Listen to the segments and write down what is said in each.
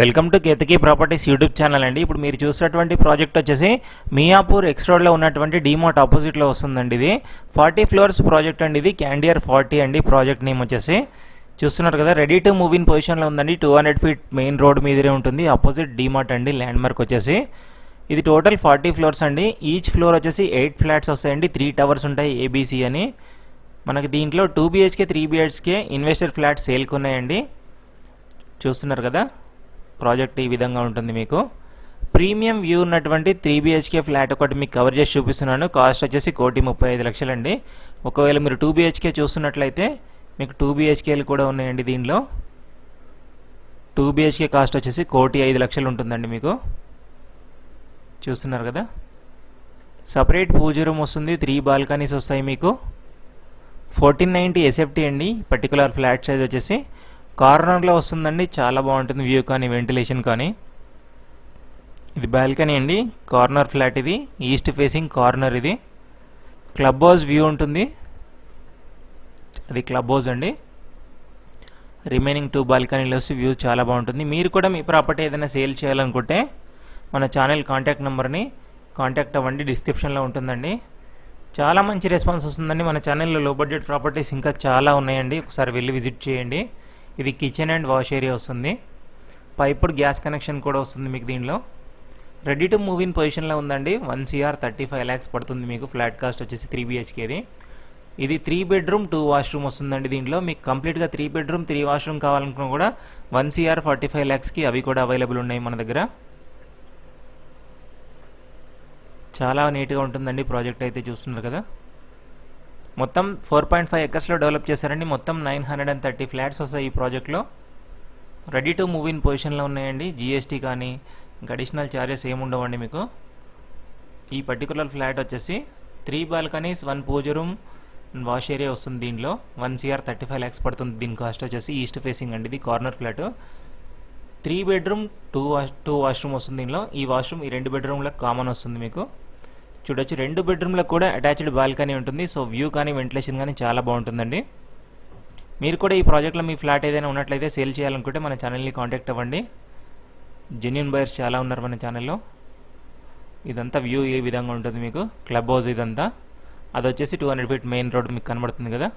Welcome to Ketaki Properties YouTube channel అండి. ఇప్పుడు మీరు చూసినటువంటి ప్రాజెక్ట్ వచ్చేసి మియాపూర్ ఎక్స్ రోడ్లో ఉన్నటువంటి డీమార్ట్ ఆపోజిట్లో వస్తుందండి ఇది. ఫార్టీ ఫ్లోర్స్ ప్రాజెక్ట్ అండి ఇది. క్యాండియర్ ఫార్టీ అండి ప్రాజెక్ట్ నేమ్ వచ్చేసి. చూస్తున్నారు కదా రెడీ టు మూవ్ ఇన్ పొజిషన్లో ఉందండి. Two hundred feet main road మీదనే ఉంటుంది. ఆపోజిట్ డీమార్ట్ అండి ల్యాండ్ మార్క్ వచ్చేసి. ఇది టోటల్ ఫార్టీ ఫ్లోర్స్ అండి. ఈచ్ ఫ్లోర్ వచ్చేసి ఎయిట్ ఫ్లాట్స్ వస్తాయండి. త్రీ టవర్స్ ఉంటాయి ఏబీసీ అని. మనకి దీంట్లో two BHK three BHK investor flats సేల్కి ఉన్నాయండి చూస్తున్నారు కదా. ప్రాజెక్ట్ ఈ విధంగా ఉంటుంది మీకు. ప్రీమియం వ్యూ ఉన్నటువంటి త్రీ బిహెచ్కే ఫ్లాట్ ఒకటి మీకు కవర్ చేసి చూపిస్తున్నాను. కాస్ట్ వచ్చేసి కోటి ముప్పై ఐదు లక్షలండి. ఒకవేళ మీరు టూ బిహెచ్కే చూస్తున్నట్లయితే మీకు టూ బిహెచ్కేలు కూడా ఉన్నాయండి దీనిలో. టూ బిహెచ్కే కాస్ట్ వచ్చేసి కోటి ఐదు లక్షలు ఉంటుందండి మీకు. చూస్తున్నారు కదా? సపరేట్ పూజ రూమ్ వస్తుంది. త్రీ బాల్కనీస్ వస్తాయి మీకు. ఫోర్టీన్ నైంటీ ఎస్ఎఫ్టీ అండి. పర్టికులర్ ఫ్లాట్ సైజ్ వచ్చేసి కార్నర్లో వస్తుందండి చాలా బాగుంటుంది వ్యూ కానీ వెంటిలేషన్ కానీ. ఇది బాల్కనీ అండి కార్నర్ ఫ్లాట్ ఇది ఈస్ట్ ఫేసింగ్ కార్నర్ ఇది. క్లబ్ హౌస్ వ్యూ ఉంటుంది. అది క్లబ్ హౌస్ అండి. రిమైనింగ్ టూ బాల్కనీలో వస్తే వ్యూ చాలా బాగుంటుంది. మీరు కూడా మీ ప్రాపర్టీ ఏదైనా సేల్ చేయాలనుకుంటే మన ఛానల్ కాంటాక్ట్ నెంబర్ని కాంటాక్ట్ అవ్వండి డిస్క్రిప్షన్లో ఉంటుందండి. చాలా మంచి రెస్పాన్స్ వస్తుందండి. మన ఛానల్లో లో బడ్జెట్ ప్రాపర్టీస్ ఇంకా చాలా ఉన్నాయండి. ఒకసారి వెళ్ళి విజిట్ చేయండి. ఇది కిచెన్ అండ్ వాష్ ఏరియా వస్తుంది. పైపుడ్ గ్యాస్ కనెక్షన్ కూడా వస్తుంది మీకు దీనిలో. రెడీ టు మూవ్ ఇన్ పొజిషన్లో ఉందండి. One CR thirty five lakhs పడుతుంది మీకు. ఫ్లాట్ కాస్ట్ వచ్చేసి త్రీ బిహెచ్కేది ఇది త్రీ బెడ్రూమ్ టూ వాష్రూమ్ వస్తుందండి దీంట్లో. మీకు కంప్లీట్గా త్రీ బెడ్రూమ్ త్రీ వాష్రూమ్ కావాలనుకున్నా కూడా వన్ సిఆర్ ఫార్టీ ఫైవ్ ల్యాక్స్కి అవి కూడా అవైలబుల్ ఉన్నాయి మన దగ్గర. చాలా నీట్గా ఉంటుందండి ప్రాజెక్ట్ అయితే చూస్తున్నారు కదా. మొత్తం ఫోర్ పాయింట్ ఫైవ్ ఎకర్స్లో డెవలప్ చేశారండి. మొత్తం nine hundred and thirty flats వస్తాయి ఈ ప్రాజెక్ట్లో. రెడీ టు మూవ్ ఇన్ పొజిషన్లో ఉన్నాయండి. జిఎస్టీ కానీ ఇంకా అడిషనల్ ఛార్జెస్ ఏముండవండి మీకు. ఈ పర్టికులర్ ఫ్లాట్ వచ్చేసి three balconies one puja room wash area వస్తుంది దీనిలో one CR thirty five lakhs పడుతుంది దీని కాస్ట్ వచ్చేసి ఈస్ట్ ఫేసింగ్ అండి ఇది corner flat three bedroom two wash two washroom వస్తుంది దీనిలో. ఈ వాష్రూమ్ ఈ రెండు బెడ్రూమ్లకు కామన్ వస్తుంది మీకు. చూడొచ్చు. రెండు బెడ్రూమ్లకు కూడా అటాచ్డ్ బాల్కనీ ఉంటుంది. సో వ్యూ కానీ వెంటిలేషన్ కానీ చాలా బాగుంటుందండి. మీరు కూడా ఈ ప్రాజెక్ట్లో మీ ఫ్లాట్ ఏదైనా ఉన్నట్లయితే సేల్ చేయాలనుకుంటే మన ఛానల్ని కాంటాక్ట్ అవ్వండి. జెన్యున్ బయర్స్ చాలా ఉన్నారు మన ఛానల్లో ఇదంతా వ్యూ ఏ విధంగా ఉంటుంది మీకు? క్లబ్ హౌస్ ఇదంతా. అది వచ్చేసి two hundred feet main road మీకు కనబడుతుంది కదా?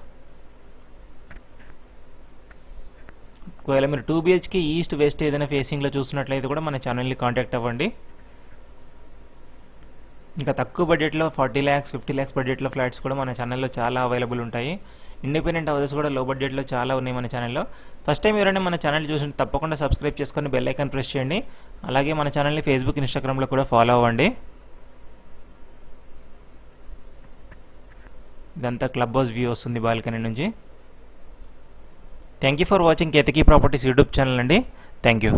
ఒకవేళ మీరు టూ బిహెచ్కి ఈస్ట్ వెస్ట్ ఏదైనా ఫేసింగ్లో చూసినట్లయితే కూడా మన ఛానల్ని కాంటాక్ట్ అవ్వండి. ఇంకా తక్కువ బడ్జెట్లో ఫార్టీ ల్యాక్స్ ఫిఫ్టీ ల్యాక్స్ బడ్జెట్లో ఫ్లాట్స్ కూడా మన ఛానల్లో చాలా అవైలబుల్ ఉంటాయి. ఇండిపెండెంట్ హౌసెస్ కూడా లో బడ్జెట్లో చాలా ఉన్నాయి మన ఛానల్లో ఫస్ట్ టైం ఎవరైనా మన ఛానల్ చూసి తప్పకుండా సబ్స్క్రైబ్ చేసుకొని బెల్ ఐకాన్ ప్రెస్ చేయండి. అలాగే మన ఛానల్ని ఫేస్బుక్ ఇన్స్టాగ్రామ్లో కూడా ఫాలో అవ్వండి. ఇదంతా క్లబ్ హౌస్ వ్యూ వస్తుంది బాల్కనీ నుంచి. Thank you for watching Ketaki Properties YouTube channel అండి. Thank you